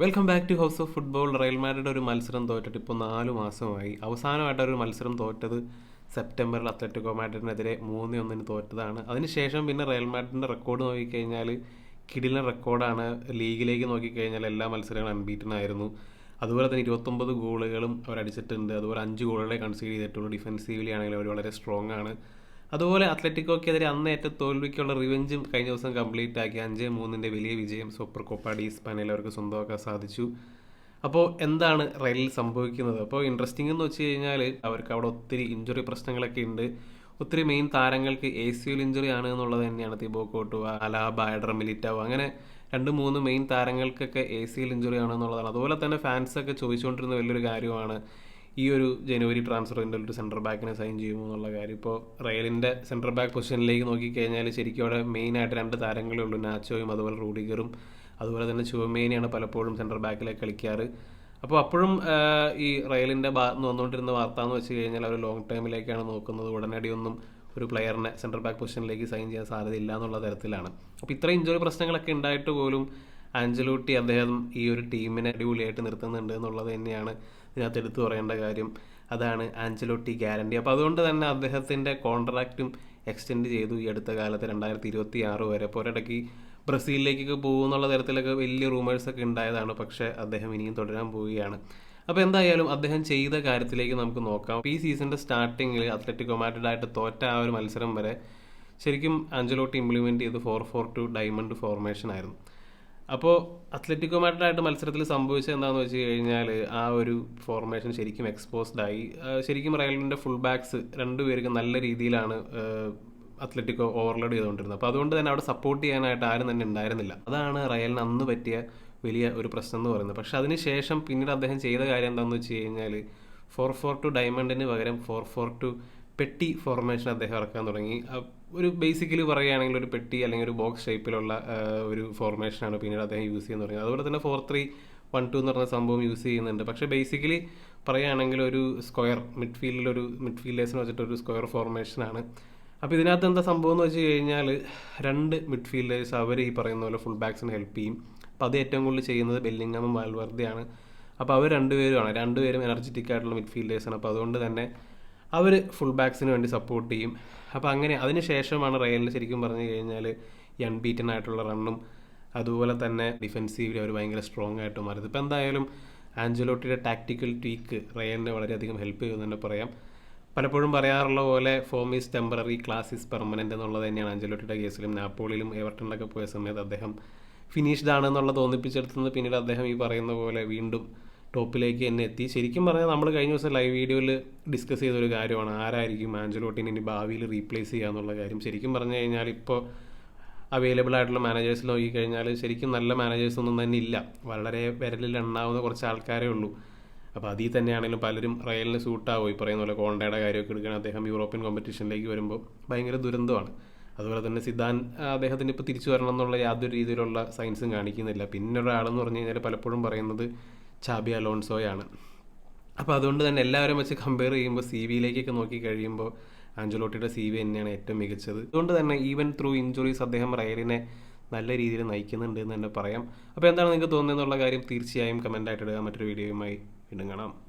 Welcome back to house of football Real Madrid ഒരു മത്സരം തോറ്റിട്ട് ഇപ്പോൾ നാല് മാസമായി. അവസാനമായിട്ട് ഒരു മത്സരം തോറ്റത് സെപ്റ്റംബറിൽ അത്ലറ്റിക്കോ മാഡ്രിഡിനെതിരെ മൂന്ന് ഒന്നിന് തോറ്റതാണ്. അതിനുശേഷം പിന്നെ റയൽ മാഡ്രിഡിന്റെ റെക്കോർഡ് നോക്കിക്കഴിഞ്ഞാൽ കിടിലൻ റെക്കോർഡാണ് ലീഗിലേക്ക് നോക്കിക്കഴിഞ്ഞാൽ എല്ലാ മത്സരങ്ങളും അൺബീറ്റൻ ആയിരുന്നു. അതുപോലെ തന്നെ ഇരുപത്തൊമ്പത് ഗോളുകളും അവരടിച്ചിട്ടുണ്ട്. അതുപോലെ അഞ്ച് ഗോളുകളെ കൺസീഡ് ചെയ്തിട്ടുള്ളൂ. ഡിഫെൻസീവ്ലി ആണെങ്കിൽ അവർ വളരെ സ്ട്രോങ് ആണ്. അതുപോലെ അത്ലറ്റിക്കോക്കെതിരെ അന്നേറ്റ തോൽവിക്കുള്ള റിവെഞ്ചും കഴിഞ്ഞ ദിവസം കംപ്ലീറ്റ് ആക്കി അഞ്ച് മൂന്നിന്റെ വലിയ വിജയം സൂപ്പർ കോപ്പ സ്പാനിൽ അവർക്ക് സ്വന്തമാക്കാൻ സാധിച്ചു. അപ്പോൾ എന്താണ് റയലിൽ സംഭവിക്കുന്നത്? അപ്പോൾ ഇൻട്രസ്റ്റിംഗ് എന്ന് വെച്ച് കഴിഞ്ഞാൽ അവർക്ക് അവിടെ ഒത്തിരി ഇഞ്ചുറി പ്രശ്നങ്ങളൊക്കെ ഉണ്ട്. ഒത്തിരി മെയിൻ താരങ്ങൾക്ക് എ സി എൽ ഇഞ്ചുറി ആണ് എന്നുള്ളത് തന്നെയാണ് Thibaut Courtois Alaba Eder Militao. അങ്ങനെ രണ്ട് മൂന്ന് മെയിൻ താരങ്ങൾക്കൊക്കെ എ സി എൽ ഇഞ്ചുറി ആണ് എന്നുള്ളതാണ് അതുപോലെ തന്നെ ഫാൻസൊക്കെ ചോദിച്ചുകൊണ്ടിരുന്ന വലിയൊരു കാര്യമാണ്. ഈ ഒരു ജനുവരി ട്രാൻസ്ഫർ ഒരു സെന്റർ ബാക്കിനെ സൈൻ ചെയ്യുമോ എന്നുള്ള കാര്യം. ഇപ്പോൾ റയലിന്റെ സെന്റർ ബാക്ക് പൊസിഷനിലേക്ക് നോക്കിക്കഴിഞ്ഞാൽ ശരിക്കും അവിടെ മെയിനായിട്ട് രണ്ട് താരങ്ങളേ ഉള്ളൂ. നാച്ചോയും അതുപോലെ റൂഡിഗറും. അതുപോലെ തന്നെ ചുവമേനിയാണ് പലപ്പോഴും സെന്റർ ബാക്കിലേക്ക് കളിക്കാറ്. അപ്പോൾ അപ്പോഴും ഈ റയലിന്റെ ഭാഗത്ത് നിന്ന് വന്നുകൊണ്ടിരുന്ന വാർത്ത എന്ന് വെച്ച് കഴിഞ്ഞാൽ അവർ ലോങ് ടൈമിലേക്കാണ് നോക്കുന്നത്. ഉടനടി ഒന്നും ഒരു പ്ലെയറിനെ സെന്റർ ബാക്ക് പൊസിഷനിലേക്ക് സൈൻ ചെയ്യാൻ സാധ്യതയില്ല എന്നുള്ള തരത്തിലാണ്. അപ്പോൾ ഇത്ര ഇഞ്ചുറി പ്രശ്നങ്ങളൊക്കെ ഉണ്ടായിട്ട് പോലും ആഞ്ചലൂട്ടി അദ്ദേഹം ഈ ഒരു ടീമിനെ അടിപൊളിയായിട്ട് നിർത്തുന്നുണ്ട് എന്നുള്ളത് തന്നെയാണ് ഇതിനകത്ത് എടുത്തു പറയേണ്ട കാര്യം അതാണ് ആഞ്ചലോട്ടി ഗ്യാരണ്ടി. അപ്പോൾ അതുകൊണ്ട് തന്നെ അദ്ദേഹത്തിന്റെ കോൺട്രാക്റ്റും എക്സ്റ്റെൻഡ് ചെയ്തു ഈ അടുത്ത കാലത്ത് രണ്ടായിരത്തി ഇരുപത്തി ആറ് വരെ. അപ്പോൾ ഒരിടയ്ക്ക് ബ്രസീലിലേക്കൊക്കെ പോകുമെന്നുള്ള തരത്തിലൊക്കെ വലിയ റൂമേഴ്സൊക്കെ ഉണ്ടായതാണ്. പക്ഷേ അദ്ദേഹം ഇനിയും തുടരാൻ പോവുകയാണ്. അപ്പോൾ എന്തായാലും അദ്ദേഹം ചെയ്ത കാര്യത്തിലേക്ക് നമുക്ക് നോക്കാം. ഈ സീസണിന്റെ സ്റ്റാർട്ടിങ്ങിൽ അത്ലറ്റിക്കോ മാഡ്രിഡായിട്ട് തോറ്റ ആ ഒരു മത്സരം വരെ ശരിക്കും ആഞ്ചലോട്ടി ഇംപ്ലിമെന്റ് ചെയ്ത് four four two diamond formation ആയിരുന്നു. അപ്പോൾ അത്ലറ്റിക്കോമായിട്ടായിട്ട് മത്സരത്തിൽ സംഭവിച്ചത് എന്താണെന്ന് വെച്ച് കഴിഞ്ഞാൽ ആ ഒരു ഫോർമേഷൻ ശരിക്കും എക്സ്പോസ്ഡ് ആയി. ശരിക്കും റയലിന്റെ ഫുൾ ബാക്സ് രണ്ടുപേർക്ക് നല്ല രീതിയിലാണ് അത്ലറ്റിക്കോ ഓവർലോഡ് ചെയ്തുകൊണ്ടിരുന്നത്. അപ്പോൾ അതുകൊണ്ട് തന്നെ അവിടെ സപ്പോർട്ട് ചെയ്യാനായിട്ട് ആരും തന്നെ ഉണ്ടായിരുന്നില്ല. അതാണ് റയലിന് അന്ന് പറ്റിയ വലിയ ഒരു പ്രശ്നം എന്ന് പറയുന്നത്. പക്ഷെ അതിനുശേഷം പിന്നീട് അദ്ദേഹം ചെയ്ത കാര്യം എന്താണെന്ന് വെച്ച് കഴിഞ്ഞാൽ ഫോർ ഫോർ ടു ഡയമണ്ടിന് പകരം ഫോർ ഫോർ ടു പെട്ടി ഫോർമേഷൻ അദ്ദേഹം ഇറക്കാൻ തുടങ്ങി. ഒരു ബേസിക്കലി പറയുകയാണെങ്കിൽ ഒരു പെട്ടി അല്ലെങ്കിൽ ഒരു ബോക്സ് ഷേപ്പിലുള്ള ഒരു ഫോർമേഷനാണ് പിന്നീട് അദ്ദേഹം യൂസ് ചെയ്യാൻ തുടങ്ങിയത്. അതുപോലെ തന്നെ ഫോർ ത്രീ വൺ ടു എന്ന് പറഞ്ഞ സംഭവം യൂസ് ചെയ്യുന്നുണ്ട്. പക്ഷേ ബേസിക്കലി പറയുകയാണെങ്കിൽ ഒരു സ്ക്വയർ മിഡ്ഫീൽഡിൽ ഒരു മിഡ്ഫീൽഡേഴ്സിന് വെച്ചിട്ട് ഒരു സ്ക്വയർ ഫോർമേഷനാണ് അപ്പോൾ ഇതിനകത്ത് എന്താ സംഭവം എന്ന് വെച്ച് കഴിഞ്ഞാൽ രണ്ട് മിഡ്ഫീൽഡേഴ്സ് അവർ ഈ പറയുന്ന പോലെ ഫുൾ ബാക്സിന് ഹെൽപ്പ് ചെയ്യും. അപ്പോൾ അത് ഏറ്റവും കൂടുതൽ ചെയ്യുന്നത് ബെല്ലിങ്ങമും വാൽവർദ്ധയാണ് അപ്പോൾ അവർ രണ്ടുപേരുമാണ്. രണ്ടുപേരും എനർജറ്റിക് ആയിട്ടുള്ള മിഡ്ഫീൽഡേഴ്സാണ് അപ്പോൾ അതുകൊണ്ട് തന്നെ അവർ ഫുൾ ബാക്സിന് വേണ്ടി സപ്പോർട്ട് ചെയ്യും. അപ്പോൾ അങ്ങനെ അതിന് ശേഷമാണ് റയലിന് ശരിക്കും പറഞ്ഞു കഴിഞ്ഞാൽ ഈ അൺബീറ്റൻ ആയിട്ടുള്ള റണ്ണും അതുപോലെ തന്നെ ഡിഫെൻസീവിൽ അവർ ഭയങ്കര സ്ട്രോങ് ആയിട്ട് മാറിയത്. ഇപ്പോൾ എന്തായാലും ആഞ്ചലോട്ടിയുടെ ടാക്ടിക്കൽ ട്വീക്ക് റയലിനെ വളരെയധികം ഹെൽപ്പ് ചെയ്തു തന്നെ പറയാം. പലപ്പോഴും പറയാറുള്ള പോലെ form is temporary class is permanent എന്നുള്ളത് തന്നെയാണ് അഞ്ചലോട്ടിയുടെ കേസിലും. നാപ്പോളിയിലും എവർട്ടണിലൊക്കെ പോയ സമയത്ത് അദ്ദേഹം ഫിനിഷ്ഡ് ആണെന്നുള്ള തോന്നിപ്പിച്ചെടുത്തുനിന്ന് പിന്നീട് അദ്ദേഹം ഈ പറയുന്ന പോലെ വീണ്ടും ടോപ്പിലേക്ക് തന്നെ എത്തി. ശരിക്കും പറഞ്ഞാൽ നമ്മൾ കഴിഞ്ഞ ദിവസം ലൈവ് വീഡിയോയിൽ ഡിസ്കസ് ചെയ്ത ഒരു കാര്യമാണ്. ആരായിരിക്കും ആഞ്ചലോട്ടിനെ ഇനി ഭാവിയിൽ റീപ്ലേസ് ചെയ്യുക എന്നുള്ള കാര്യം. ശരിക്കും പറഞ്ഞു കഴിഞ്ഞാൽ ഇപ്പോൾ അവൈലബിൾ ആയിട്ടുള്ള മാനേജേഴ്സ് നോക്കിക്കഴിഞ്ഞാൽ ശരിക്കും നല്ല മാനേജേഴ്സ് ഒന്നും തന്നെ ഇല്ല. വളരെ വിരലിൽ എണ്ണാവുന്ന കുറച്ച് ആൾക്കാരേ ഉള്ളൂ. അപ്പോൾ അതിൽ തന്നെയാണെങ്കിലും പലരും റയലിന് സൂട്ടാവും ഈ പറയുന്ന പോലെ കോണ്ടയുടെ കാര്യമൊക്കെ എടുക്കുകയാണ് അദ്ദേഹം യൂറോപ്യൻ കോമ്പറ്റീഷനിലേക്ക് വരുമ്പോൾ ഭയങ്കര ദുരന്തമാണ്. അതുപോലെ തന്നെ സിദ്ധാൻ അദ്ദേഹത്തിന് ഇപ്പോൾ തിരിച്ചു വരണം എന്നുള്ള യാതൊരു രീതിയിലുള്ള സയൻസും കാണിക്കുന്നില്ല. പിന്നെ ഒരാളെന്ന് പറഞ്ഞു കഴിഞ്ഞാൽ പലപ്പോഴും പറയുന്നത് ചാബി അലോൺസോയാണ്. അപ്പോൾ അതുകൊണ്ട് തന്നെ എല്ലാവരും വെച്ച് കമ്പയർ ചെയ്യുമ്പോൾ സി വിയിലേക്കൊക്കെ നോക്കി കഴിയുമ്പോൾ ആഞ്ചലോട്ടിയുടെ സി വി തന്നെയാണ് ഏറ്റവും മികച്ചത്. അതുകൊണ്ട് തന്നെ ഈവൻ ത്രൂ ഇഞ്ചുറീസ് അദ്ദേഹം റയലിനെ നല്ല രീതിയിൽ നയിക്കുന്നുണ്ട് എന്ന് തന്നെ പറയാം. അപ്പോൾ എന്താണ് നിങ്ങൾക്ക് തോന്നുന്നത് എന്നുള്ള കാര്യം തീർച്ചയായും കമന്റായിട്ട് ഇടുക. മറ്റൊരു വീഡിയോയുമായി വീണ്ടും കാണാം.